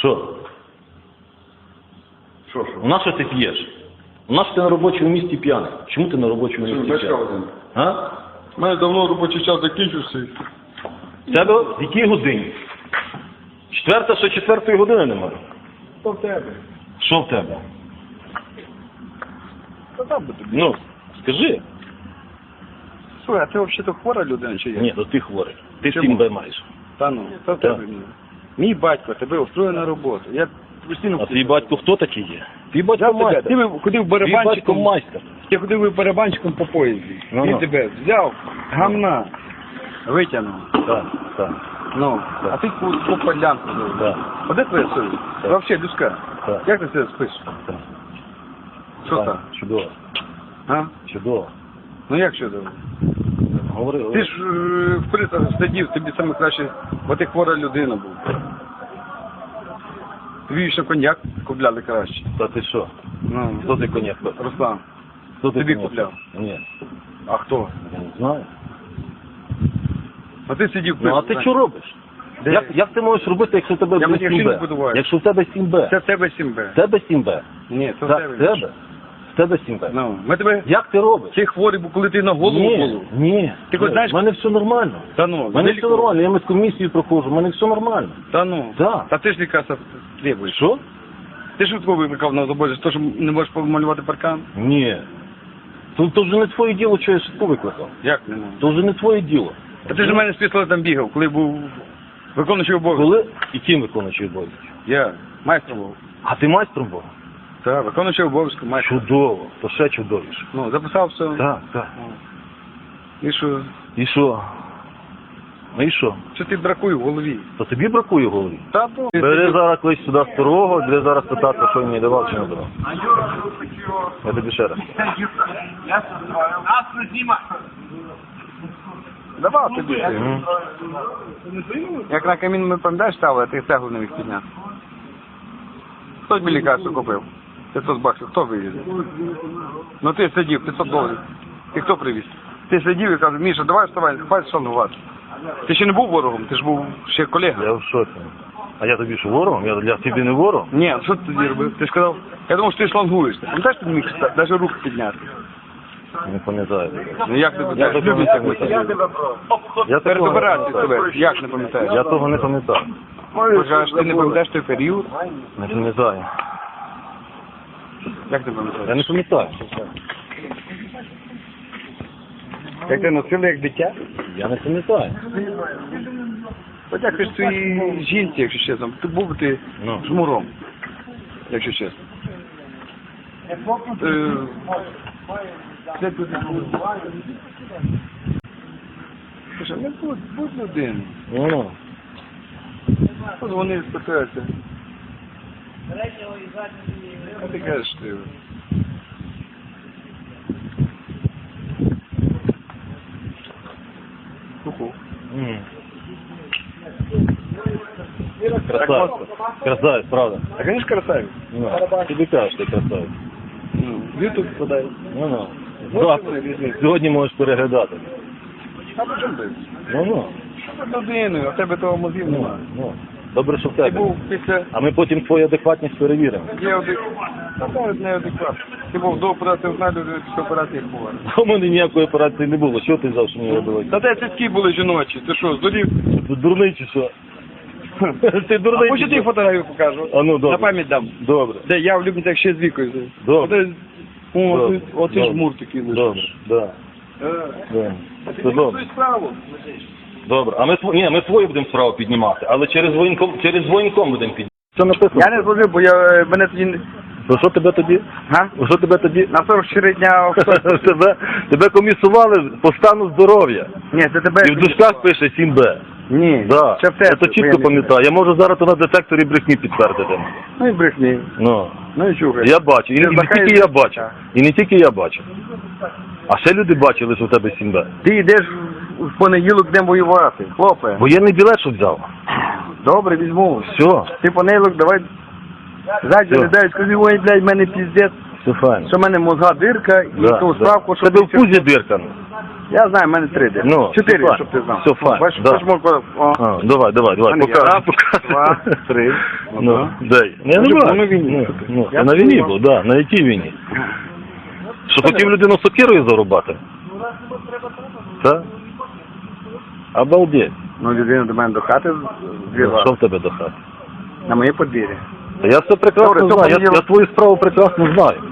Що? Що, що? У нас що ти п'єш? У нас ти на робочому місці п'яний. Чому ти на робочому місці п'яний? А? У мене давно робочий час закінчився. В тебе в якій годині? Четверта, що четвертої години немає. Що в тебе? Що в тебе? Та би тобі. Ну, скажи. Слухай, а ти взагалі то хвора людина чи є? Ні, то ти хворий. Ти Чому? сім Б маєш. Та ну, та в тебе ні. Мій батько тебе устроїв на роботу. Я постійно... А твій батько хто такий є? Твій батько тебе, майстер. ти ходив Твій батько барабанщиком, майстер. ти ходив барабанщиком по поїзді. Ну, Він ну. тебе взяв, гамна, витягнув. Так, так, Ну, а ти по, по полянку. так, А де твоя совість? Взагалі людська. так. Як ти себе спиш? так. Що там? Чудово, А? чудово. Ну як що там? Говори, Ти ж е, в притах сидів, тобі саме краще, бо ти хвора людина був. Тобі ще коньяк купляли краще. Та ти що? Ну, Хто ти коньяк? Руслан, Хто ти Тобі коньяк? купляв? Ні, а хто? я не знаю. А ти сидів Ну а ти що робиш? Де? Як, як ти можеш робити, якщо в тебе Я буде мені машину 7Б? будуваю. Якщо в тебе 7Б? Це в тебе 7Б. В тебе 7Б? Ні, це в Так, тебе. в тебе? В тебе 7Б? Ну, ми тебе... Як ти робиш? Ти хворий, бо коли ти на голову ні, голову. ні. Ти хоч ні. знаєш- В мене все нормально. Та ну, В мене все вилікував. нормально, я медкомісію проходжу, в мене все нормально. Та ну. Да. Та ти ж лікарства требуєш. Що? Ти швидко викликав на заборі, що не можеш помалювати паркан? Ні. То, то вже не твоє діло, що я швидко викликав. Як не можеш? То вже не твоє діло. Та ти ж у мене з пістолетом бігав, коли був виконуючий обов'язок. Коли і ким виконуючий обов'язок? Я майстром був. А ти майстром був? Так, виконуючий обов'язок, майстер. Чудово, то ще чудовіше. Ну, записав все. Так, так. І що? І що? Ну і що? Що ти бракує в голові? То тобі бракує в голові? Та то. Бери зараз колись сюди старого, де зараз питати, що він мені давав чи не давав. Я тобі ще раз. Давав тобі. Мгм. Як на камін ми пам'ятаєш ставили, ти цеглу не міг підняти. Хто тобі лікарство купив? 500 баксів, хто вивіз? Ну ти сидів, 500 доларів. Ти хто привіз? Ти сидів і кажеш, Міша, давай вставай, хватить шангувати. Ти ще не був ворогом, ти ж був ще колега. Я в шоці. А я тобі що ворогом? Я для тобі не ворог? Ні, що ти тоді робив? Ти сказав, я думав, що ти шлангуєш. Ти пам'ятаєш, ти не міг навіть руки підняти? Не пам'ятаю. Ну як ти Я такого не пам'ятаю. Я Перед операцією тебе, як не пам'ятаєш? Я того не пам'ятаю. Бажаєш, ти не пам'ятаєш той період? Не пам'ятаю. Як ти Я не пам'ятаю. Як ти носили як дитя? Я не пам'ятаю. Подякуєш своїй жінці, якщо чесно. Ти був би ти Ну. жмуром, якщо чесно. Е, це тут- Слушай, не будь, будь людиною. Ну, Позвони, спитайся. А ти кажеш, ти. Ку-ку. м. Красавець. Красавець, правда. А, конечно, красавець. Ну, тобі кажеш, ти красавець. Ну, в подай. Ну, ну. Ну, Завтра. Сьогодні можеш переглядати. А при чому ти? Ну, ну. Що ти людиною, а в тебе того мозгів Ну, немає. ну. Добре, що в Ти тебе. був після А ми потім твою адекватність перевіримо. є один. Та навіть не адекват. Ти був до операції знайду, після операції була. У мене ніякої операції не було. Що ти взяв, що мені робили? Та де цицьки були жіночі? Ти що, здурів? Ти дурний чи що? Ти А дурний хочеш чи ти що? фотографію покажу? А ну, добре. На пам'ять дам. Добре. Де я влюблений ще з вікою. Добре. Оце- О, Добре. ти- оце ж Добре. мур такий. Добре, да. Е. да. Це добре. справу? Добре. А ми св- ні, ми свою будемо справу піднімати, але через воєнком, через воєнком будемо піднімати. Що написано? Я не зложив, бо я е, мене тоді... не- То що тебе тоді? Га? Що тебе тоді? На 44 дня... тебе, тебе комісували по стану здоров'я. Ні, це тебе... І в дужках пише 7Б. Ні, Да. це в Я то чітко пам'ятаю. Я можу зараз то на детекторі брехні підтвердити. Ну і брехні. Ну. Ну і чухай. Я бачу. І, і не тільки я бачу. І не тільки я бачу. А ще люди бачили, що в тебе 7Б. Ти йдеш в понеділок днем воювати, хлопе. Воєнний білет, що взяв. Добре, візьму. Все, Ти понеділок, давай. Зайдь, Всё. заглядай, скажи, ой, блядь, в мене піздець, все файно. що в мене мозга дирка, і Да, ту да. справку, що... Тебе в пузі дирка. Я знаю, в мене три дирки. Ну, Чотири, все щоб ти знав. Все файно, Бачиш, да. бачиш, можна- о. А, давай, давай, давай. Мене є раз, пока. два, три, Ну? Ну, я не Ну, знаю. на війні. Ну, ну, Я на війні був, да. На якій війні? Що хотів людину сокирою зарубати? Так? Обалдеть. Ну, людина до мене до хати Ну, звела. Що в тебе до хати? На моє подвір'я. Та я все прекрасно Добре, знаю, я твою справу прекрасно знаю.